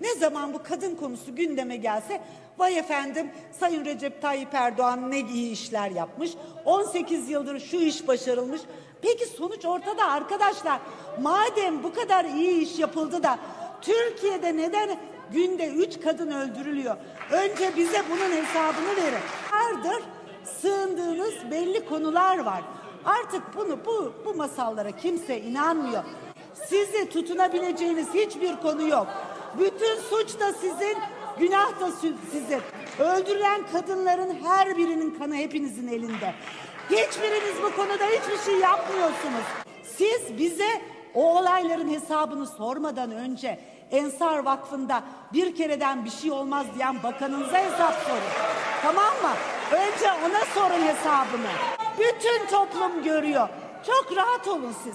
Ne zaman bu kadın konusu gündeme gelse vay efendim Sayın Recep Tayyip Erdoğan ne iyi işler yapmış. 18 yıldır şu iş başarılmış. Peki sonuç ortada arkadaşlar. Madem bu kadar iyi iş yapıldı da Türkiye'de neden günde 3 kadın öldürülüyor? Önce bize bunun hesabını verin. Vardır sığındığınız belli konular var. Artık bunu bu bu masallara kimse inanmıyor. Sizi tutunabileceğiniz hiçbir konu yok. Bütün suç da sizin, günah da sizin. Öldürülen kadınların her birinin kanı hepinizin elinde. Hiçbiriniz bu konuda hiçbir şey yapmıyorsunuz. Siz bize o olayların hesabını sormadan önce Ensar Vakfı'nda bir kereden bir şey olmaz diyen bakanınıza hesap sorun. Tamam mı? Önce ona sorun hesabını. Bütün toplum görüyor. Çok rahat olun siz.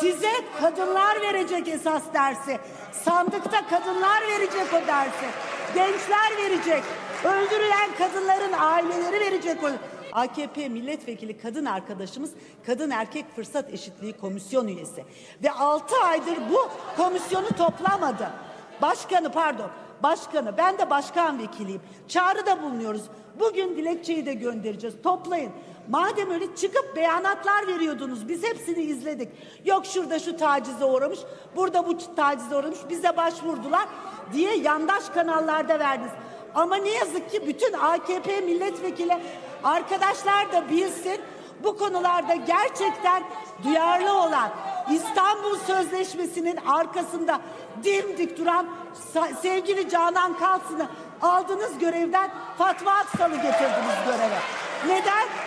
Size kadınlar verecek esas dersi. Sandıkta kadınlar verecek o dersi. Gençler verecek. Öldürülen kadınların aileleri verecek o. AKP milletvekili kadın arkadaşımız kadın erkek fırsat eşitliği komisyon üyesi. Ve 6 aydır bu komisyonu toplamadı. Başkanı pardon başkanı ben de başkan vekiliyim. Çağrıda bulunuyoruz. Bugün dilekçeyi de göndereceğiz. Toplayın. Madem öyle çıkıp beyanatlar veriyordunuz. Biz hepsini izledik. Yok şurada şu tacize uğramış. Burada bu tacize uğramış. Bize başvurdular diye yandaş kanallarda verdiniz. Ama ne yazık ki bütün AKP milletvekili arkadaşlar da bilsin bu konularda gerçekten duyarlı olan İstanbul Sözleşmesi'nin arkasında dimdik duran sevgili Canan Kalsın'ı aldığınız görevden Fatma Aksal'ı getirdiniz göreve. Neden?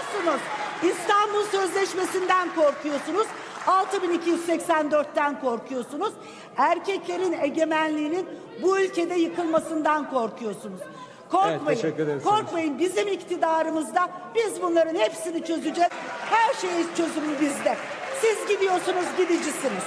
Korkuyorsunuz. İstanbul Sözleşmesi'nden korkuyorsunuz. 6284'ten korkuyorsunuz. Erkeklerin egemenliğinin bu ülkede yıkılmasından korkuyorsunuz. Korkmayın. Evet, teşekkür ederiz. Korkmayın. Bizim iktidarımızda biz bunların hepsini çözeceğiz. Her şeyin çözümü bizde. Siz gidiyorsunuz, gidicisiniz.